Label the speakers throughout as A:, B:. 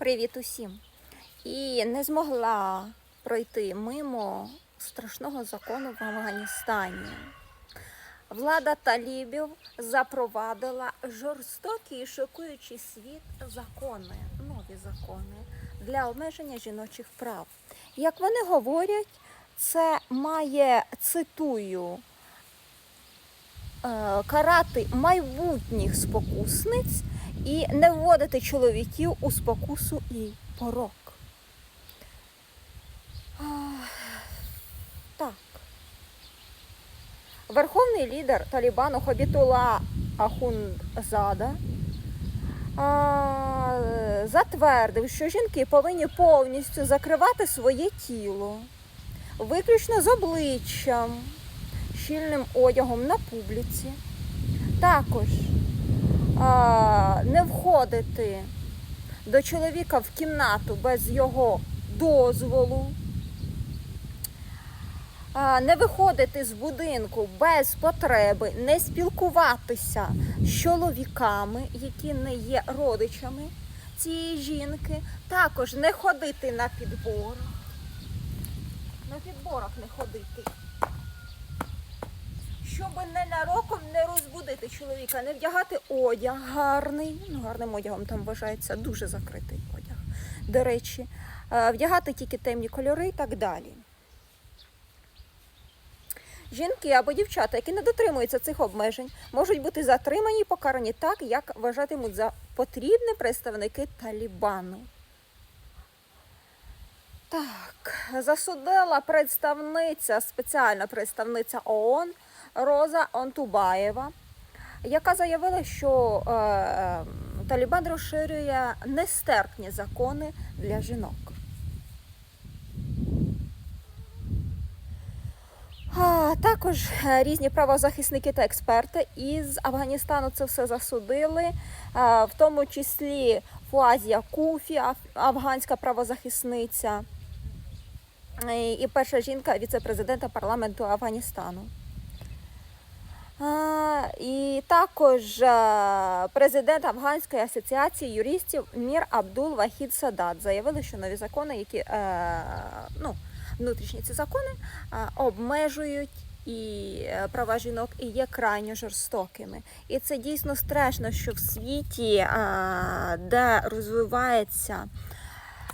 A: Привіт усім! І не змогла пройти мимо страшного закону в Афганістані. Влада талібів запровадила жорстокі і шокуючі світ закони, нові закони для обмеження жіночих прав. Як вони говорять, це має цитую карати майбутніх спокусниць і не вводити чоловіків у спокусу і порок. Так. Верховний лідер Талібану Хобітула Ахунзада затвердив, що жінки повинні повністю закривати своє тіло, виключно з обличчям, щільним одягом на публіці. Також а, не входити до чоловіка в кімнату без його дозволу, не виходити з будинку без потреби, не спілкуватися з чоловіками, які не є родичами цієї жінки, також не ходити на підборах. На підборах не ходити щоб ненароком не розбудити чоловіка, не вдягати одяг гарний. Ну, гарним одягом там вважається дуже закритий одяг. До речі, Е, вдягати тільки темні кольори і так далі. Жінки або дівчата, які не дотримуються цих обмежень, можуть бути затримані і покарані так, як вважатимуть за потрібне представники Талібану. Так, засудила представниця, спеціальна представниця ООН Роза Онтубаєва, яка заявила, що е, е, Талібан розширює нестерпні закони для жінок. А, також е, різні правозахисники та експерти із Афганістану це все засудили, е, в тому числі Фуазія Куфі, афганська правозахисниця, і перша жінка віце-президента парламенту Афганістану. І також е, президент Афганської асоціації юристів Мір Абдул Вахід Садат заявили, що нові закони, які е, ну, внутрішні ці закони е, обмежують і е, права жінок і є крайньо жорстокими. І це дійсно страшно, що в світі, е, де розвивається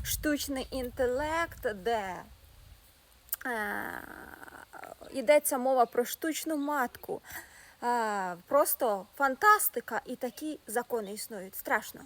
A: штучний інтелект, де е, йдеться мова про штучну матку. Е, Просто фантастика і такі закони існують. Страшно.